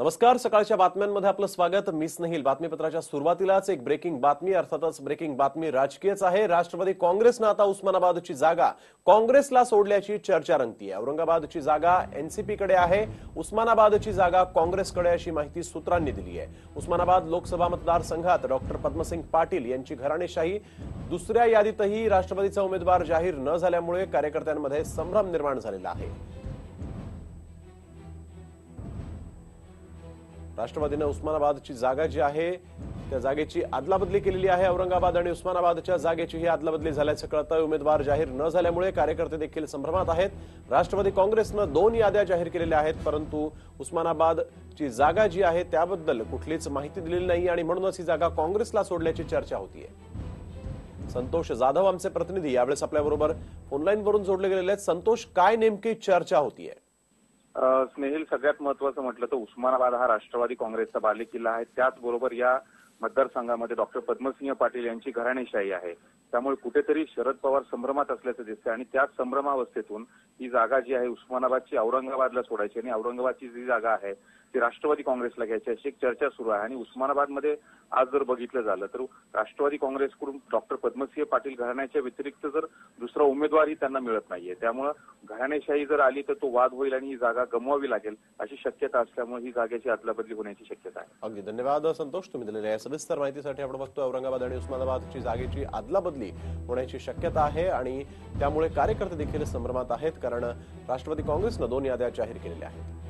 नमस्कार सकाळच्या बातम्यांमध्ये आपलं स्वागत. मी स्नेहिल. बातमीपत्राच्या सुरुवातीलाच एक ब्रेकिंग बातमी अर्थातच ब्रेकिंग बातमी राजकीयच आहे. राष्ट्रवादी काँग्रेसनं आता उस्मानाबादची जागा काँग्रेसला सोडल्याची चर्चा रंगतीये औरंगाबादची जागा एनसीपीकडे आहे. उस्मानाबादची जागा काँग्रेसकडे अशी माहिती सूत्रांनी दिली आहे. उस्मानाबाद लोकसभा मतदारसंघात डॉक्टर पद्मसिंग पाटील यांची घराणेशाही. दुसऱ्या यादीतही राष्ट्रवादीचा उमेदवार जाहीर न झाल्यामुळे कार्यकर्त्यांमध्ये संभ्रम निर्माण झालेला आहे. राष्ट्रवादीनं उस्मानाबादची जागा जी आहे त्या जागेची अदलाबदली केलेली आहे औरंगाबाद आणि उस्मानाबादच्या जागेची ही अदलाबदली झाल्याचं कळतं उमेदवार जाहीर न झाल्यामुळे कार्यकर्ते देखील संभ्रमात आहेत. राष्ट्रवादी काँग्रेसनं दोन याद्या जाहीर केलेल्या आहेत परंतु उस्मानाबादची जागा जी आहे त्याबद्दल कुठलीच माहिती दिलेली नाही आणि म्हणूनच ही जागा काँग्रेसला सोडल्याची चर्चा होतीये. संतोष जाधव आमचे प्रतिनिधी यावेळेस आपल्याबरोबर ऑनलाईन वरून जोडले गेलेले आहेत. संतोष काय नेमकी चर्चा होतीये? स्नेहिल सगळ्यात महत्वाचं म्हटलं तर उस्मानाबाद हा राष्ट्रवादी काँग्रेसचा बालेकिल्ला आहे. त्याचबरोबर या मतदारसंघामध्ये डॉक्टर पद्मसिंह पाटील यांची घराणेशाही आहे. त्यामुळे कुठेतरी शरद पवार संभ्रमात असल्याचं दिसतं आणि त्याच संभ्रमावस्थेतून ही जागा जी आहे उस्मानाबादची औरंगाबादला सोडायची आणि औरंगाबादची जी जागा आहे ती राष्ट्रवादी काँग्रेसला घ्यायची अशी एक चर्चा सुरू आहे. आणि उस्मानाबादमध्ये आज जर बघितलं झालं तर राष्ट्रवादी काँग्रेसकडून डॉक्टर पद्मसिंह पाटील घराण्याच्या व्यतिरिक्त जर उमेदवारही त्यांना मिळत नाहीये. त्यामुळं घराणेशाही जर आली तर तो वाद होईल आणि ही जागा गमवावी लागेल अशी शक्यता असल्यामुळे ही जागेची अदलाबदली होण्याची शक्यता आहे. अगदी धन्यवाद संतोष. तुम्ही दिलेल्या या सविस्तर माहितीसाठी आपण बघतो औरंगाबाद आणि उस्मानाबादची जागेची अदलाबदली होण्याची शक्यता आहे आणि त्यामुळे कार्यकर्ते देखील संभ्रमात आहेत कारण राष्ट्रवादी काँग्रेसनं दोन याद्या जाहीर केलेल्या आहेत.